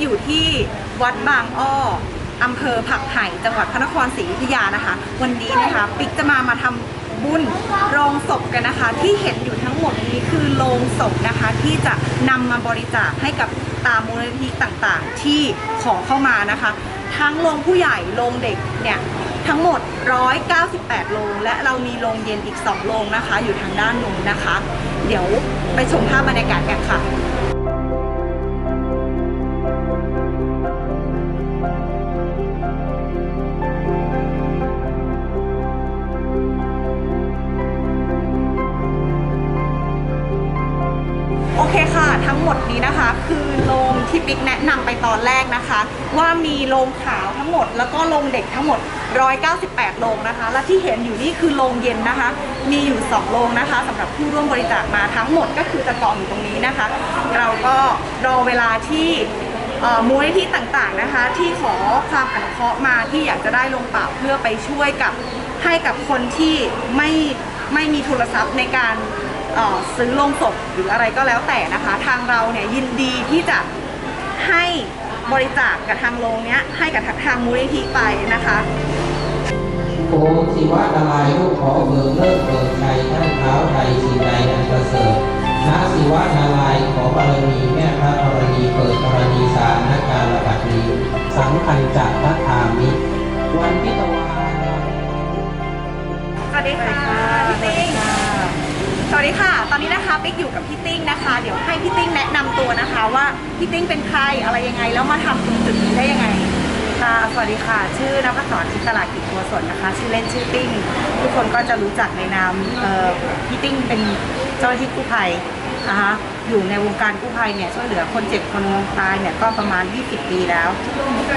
อยู่ที่วัดบางอ้ออำเภอผักไห่จังหวัดพระนครศรีอยุธยานะคะ วันนี้นะคะปิ๊กจะมามาทำบุญโรงศพกันนะคะ ที่เห็นอยู่ทั้งหมดนี้คือโรงศพนะคะ ที่จะนำมาบริจาคให้กับตามมูลนิธิต่างๆ ที่ขอเข้ามานะคะ ทั้งโรงผู้ใหญ่โรงเด็กเนี่ยทั้งหมด 198 โรงและเรามีโรงเย็นอีก 2 โรงนะคะ อยู่ทางด้านนู้นนะคะ เดี๋ยวไปชมภาพบรรยากาศกันค่ะ ทั้งหมดนี้นะคะ คือโรงที่ปิ๊กแนะนำไปตอนแรกนะคะ ว่ามีโรงขาวทั้งหมด แล้วก็โรงเด็กทั้งหมด 198 โรงนะคะ และที่เห็นอยู่นี่คือโรงเย็นนะคะ มีอยู่ 2 โรงนะคะสำหรับผู้ร่วมบริจาคมาทั้งหมดก็คือจะกองอยู่ตรงนี้นะคะ เราก็รอเวลาที่เอ่อมูลนิธิต่างๆนะคะ ที่ขอความอนุเคราะห์มาที่อยากจะได้ลงเปล่าเพื่อไปช่วยกับให้กับคนที่ไม่ไม่มีโทรศัพท์ในการ ซื้อโลงศพหรืออะไรก็แล้วแต่นะคะ ทางเราเนี่ยยินดีที่จะให้บริจาคกับทางโรงเนี้ยให้กับทางมูลนิธิไปนะคะโอศิวะละลายลูกขอเบิกเลิกเบิกชัยท่านเท้าไทยสีใดอันประเสริฐนาศิวะนาลายขอบารมีแม่พระธรณีเปิดธรณีสารนการระบัดนี้สังคันจักทัทามิวันพิตวาสวัสดีค่ะพี่ติ้ง สวัสดีค่ะ ตอนนี้นะคะปิ๊กอยู่กับพี่ติ้งนะคะ เดี๋ยวให้พี่ติ้งแนะนำตัวนะคะว่าพี่ติ้งเป็นใครอะไรยังไง แล้วมาทำตรงจุดนี้ได้ยังไง ค่ะสวัสดีค่ะ ชื่อนภัสสรจินตลากิจตัวสนนะคะ ชื่อเล่นชื่อติ้ง ทุกคนก็จะรู้จักในนามเอ่อพี่ติ้งเป็นเจ้าหน้าที่กู้ภัย นะคะอยู่ในวงการกู้ภัยเนี่ยช่วยเหลือคนเจ็บคนตายเนี่ยก็ประมาณ 20 ปีแล้ว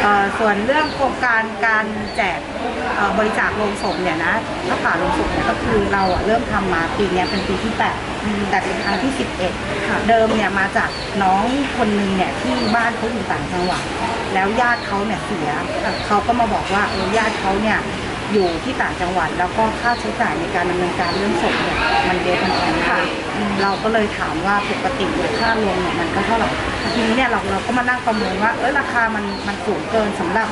เอ่อส่วนเรื่องโครงการการแจกเอ่อบริจาคโลงศพเนี่ยนะถ้าผ่าโลงศพเนี่ยก็คือเราอะเริ่มทำมาปีเนี้ยเป็นปีที่ 8 แต่เป็นครั้งที่ 11ค่ะเดิมเนี่ยมาจากน้องคนหนึงเนี่ยที่บ้านเขาอยู่ต่างจังหวัด แล้วญาติเขาเนี่ยเสียเขาก็มาบอกว่าเออญาติเขาเนี่ย อยู่ที่ต่างจังหวัด แล้วก็ค่าใช้จ่ายในการดำเนินการเรื่องศพเนี่ยมันเยอะมันแพงค่ะเราก็เลยถามว่าปกติเนี่ยค่ารวมเนี่ยมันก็เท่าไหร่ทีนี้เนี่ยเราเราก็มานั่งประเมินว่าเออราคามันมันสูงเกินสำหรับ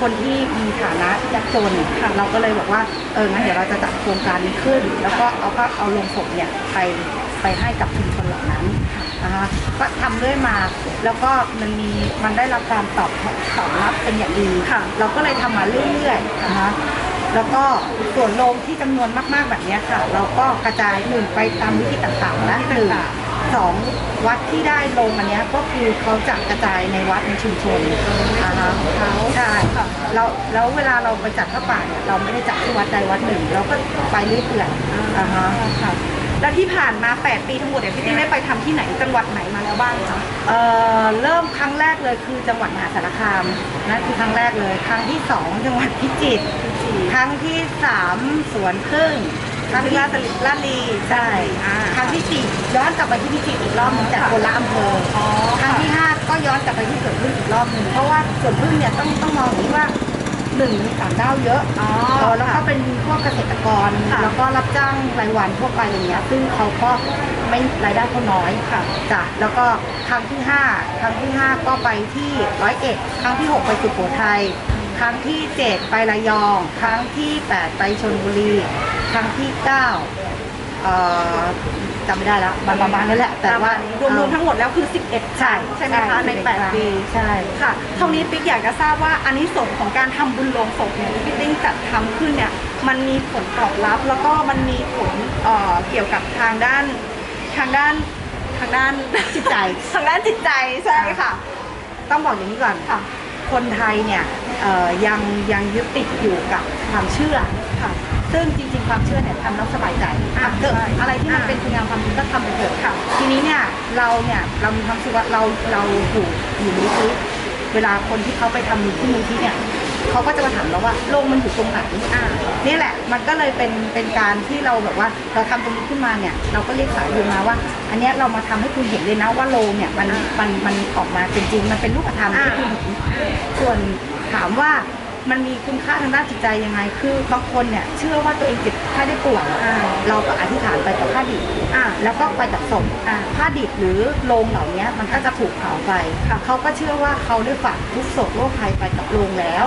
คนที่มีฐานะยากจนค่ะเราก็เลยบอกว่าเอองั้นเดี๋ยวเราจะจัดโครงการนี้ขึ้น แล้วก็เอาก็เอาลงศพเนี่ยไปไปให้กับชุมชนเหล่านั้นนะคะก็ทำเรื่อยมาแล้วก็มันมีมันได้รับการตอบตอบรับเป็นอย่างดีค่ะเราก็เลยทำมาเรื่อยๆนะคะ แล้วก็ส่วนโรงที่จำนวนมากๆแบบเนี้ยค่ะ เราก็กระจายหนึ่งไปตามวิธีต่างๆและหนึ่งสองวัดที่ได้โรงอันเนี้ยก็คือเขาจะกระจายในวัดในชุมชนนะคะเขาใช่แล้วแล้วเวลาเราไปจัดพระป่าเนี่ยเราไม่ได้จัดที่วัดใดวัดหนึ่ง เราก็ไปเรื่อยๆอ่าฮะค่ะแล้วที่ผ่านมา 8 ปีทั้งหมดเนี่ยพี่ติ้งได้ไปทำที่ไหนจังหวัดไหนมาแล้วบ้างคะเอ่อเริ่มครั้งแรกเลยคือจังหวัดมหาสารคามนั่นคือครั้งแรกเลย ครั้งที่สองจังหวัดพิจิตร ครั้งที่สามสวนพึ่งครั้งที่ลาดลีลาดลีใช่อ่า ครั้งที่สี่ย้อนกลับไปที่พิจิตรอีกรอบหนึงแต่คนละอำเภอออ๋อครั้งที่ห้าก็ย้อนกลับไปที่สวนพึ่งอีกรอบหนึ่งเพราะว่าสวนพึ่งเนี่ยต้องต้องมองอย่างนี้ว่าหนึ่งมีต่างด้าวเยอะ อ๋อ เออแล้วก็เป็นพวกเกษตรกร ค่ะ แล้วก็รับจ้างรายวันทั่วไปอย่างเงี้ย ซึ่งเขาก็ไม่รายได้เขาน้อยค่ะจ้ะแล้วก็ครั้งที่ห้าครั้งที่ห้าก็ไปที่ร้อยเอ็ดครั้งที่หกไปสุโขทัย ครั้งที่เจ็ดไประยอง ครั้งที่แปดไปชลบุรี ครั้งที่เก้าเอ่อจำไม่ได้แล้วประมาณนั้นแหละ แต่ว่ารวมๆทั้งหมดแล้วคือ 11ใช่ใช่ไหมคะใน 8 ปีใช่ค่ะเท่านี้ปิ๊กอยากจะทราบว่าอันนี้ส่งส์ของการทำบุญโลงศพเนี่ยที่พี่ติ้งจัดทำขึ้นเนี่ยมันมีผลตอบรับ แล้วก็มันมีผลเอ่อเกี่ยวกับทางด้านทางด้านทางด้าน จิตใจ ทางด้านจิตใจใช่ค่ะ ต้องบอกอย่างนี้ก่อน ค่ะ คนไทยเนี่ยเอ่อ ยังยังยึดติดอยู่กับความเชื่อค่ะซึ่งจริงๆความเชื่อเนี่ยทำแล้วสบายใจอ่าทำเถอะใช่อะไรที่มันอ่าเป็นคุณงามความดีก็ทำไปเถอะค่ะ ทีนี้เนี่ยเราเนี่ยเรามีความรู้สึกว่าเราเราอยู่อยู่มูลที่เวลาคนที่เขาไปทำที่มูลที่เนี่ยเขาก็จะมาถามเราว่าโรงมันอยู่ตรงไหนอ่านี่แหละมันก็เลยเป็นเป็นการที่เราแบบว่าเราทำตรงนี้ขึ้นมาเนี่ยเราก็เรียกสายดูมาว่า อันเนี้ยเรามาทำให้คุณเห็นเลยนะว่าโรงเนี่ยมันมันมันออกมาจริงๆมันเป็นรูปธรรมอ่าที่คุณเห็นส่วน ถามว่ามันมีคุณค่าทางด้านจิตใจยังไง คือบางคนเนี่ยเชื่อว่าตัวเองเจ็บถ้าได้ป่วยเราก็อธิษฐานไปกับผ้าดิบแล้วก็ไปกับศพผ้าดิบหรือโลงเหล่านี้มันก็จะถูกเผาไปเขาก็เชื่อว่าเขาได้ฝากทุกโศกโรคภัยไปกับโลงแล้ว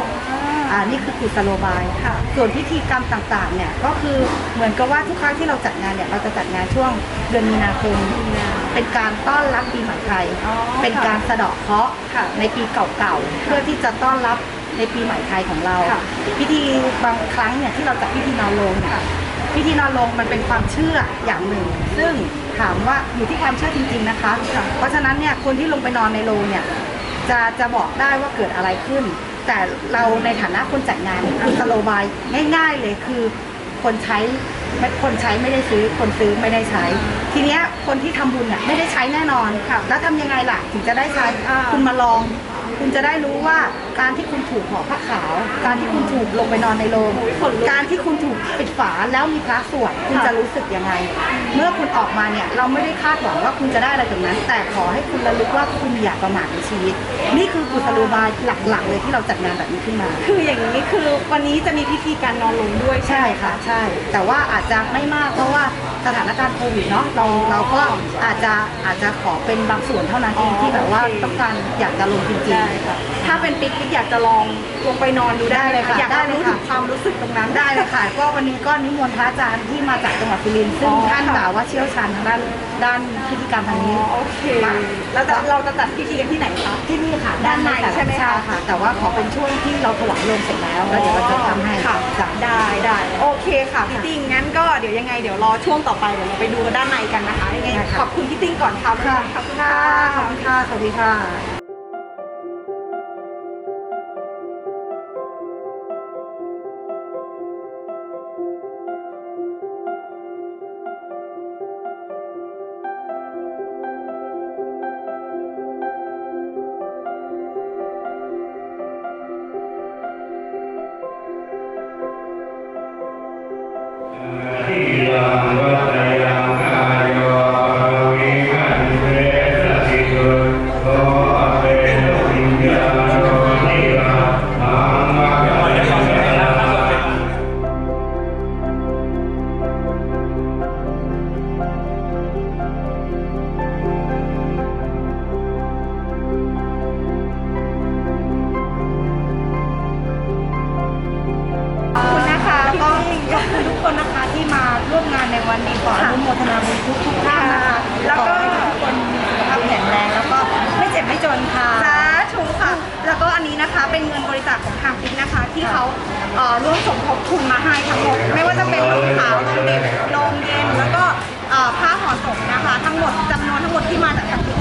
อ่านี่คือกุศโลบายค่ะ ส่วนพิธีกรรมต่างๆเนี่ยก็คือเหมือนกับว่าทุกครั้งที่เราจัดงานเนี่ยเราจะจัดงานช่วงเดือนมีนาคม เป็นการต้อนรับปีใหม่ไทยอ๋อเป็นการสะเดาะเคราะห์ค่ะในปีเก่าๆเพื่อที่จะต้อนรับในปีใหม่ไทยของเราค่ะพิธีบางครั้งเนี่ยที่เราจัดพิธีนอนโรงเนี่ยพิธีนอนโรงมันเป็นความเชื่ออย่างหนึ่ง ซึ่งถามว่าอยู่ที่ความเชื่อจริง ๆนะคะค่ะเพราะฉะนั้นเนี่ยคนที่ลงไปนอนในโรงเนี่ยจะจะบอกได้ว่าเกิดอะไรขึ้น แต่เราในฐานะคนจัดงานเนี่ยกุศโลบายง่าย ๆ เลยคือคนใช้ไม่คนใช้ไม่ได้ซื้อคนซื้อไม่ได้ใช้ ทีเนี้ยคนที่ทำบุญเนี่ยไม่ได้ใช้แน่นอนค่ะแล้วทำยังไงล่ะถึงจะได้ใช้คุณมาลอง คุณจะได้รู้ว่า การที่คุณถูกห่อผ้าขาว การที่คุณถูกลงไปนอนในโรงการที่คุณถูกปิดฝาแล้วมีพระสวดคุณจะรู้สึกยังไง เมื่อคุณออกมาเนี่ยเราไม่ได้คาดหวังว่าคุณจะได้อะไรจากนั้น แต่ขอให้คุณระลึกว่าคุณอย่าประมาทในชีวิต นี่คือกุศโลบายหลักๆ เลยที่เราจัดงานแบบนี้ขึ้นมา คืออย่างนี้คือวันนี้จะมีพิธีการนอนลงด้วยใช่ใช่ไหมค่ะใช่ แต่ว่าอาจจะไม่มากเพราะว่าสถานการณ์โควิดเนาะเราเราก็อาจจะอาจจะขอเป็นบางส่วนเท่านั้นเองที่แบบว่าต้องการอยากจะลงจริงได้ๆค่ะถ้าเป็นปิ๊กปิ๊กอยากจะลองลงไปนอนดูได้ได้เลยค่ะอยากได้เลยรู้ค่ะถึงความรู้สึกตรงนั้นได้เลยค่ะ ก็วันนี้ก็นิมนต์พระอาจารย์ที่มาจากจังหวัดสุรินทร์ซึ่งอ๋อท่านค่ะกล่าวว่าเชี่ยวชาญทางด้านด้านพิธีกรรมทางนี้โอเคแล้วจะเราจะจัดพิธีกันที่ไหนคะที่นี่ค่ะด้านในใช่ไหมคะค่ะ แต่ว่าขอเป็นช่วงที่เราถวายโลงเสร็จแล้วแล้วเดี๋ยวเราจะทำให้ค่ะจ้ะได้ได้โอเคค่ะพี่ติ้งงั้นก็เดี๋ยวยังไงเดี๋ยวรอช่วงต่อไปเดี๋ยวเราไปดูกันด้านในกันนะคะยังไงได้ค่ะขอบคุณพี่ติ้งก่อนค่ะค่ะขอบคุณค่ะค่ะขอบคุณค่ะสวัสดีค่ะ อันนี้นะคะเป็นเงินบริจาคของทางปิ๊กนะคะ ที่เขาเอ่อร่วมสมทบทุนมาให้ทั้งหมด ไม่ว่าจะเป็นโรงขาวโรงเด็กโรงเย็นแล้วก็เอ่อผ้าห่อศพนะคะ ทั้งหมดจำนวนทั้งหมดที่มาจากทางปิ๊ก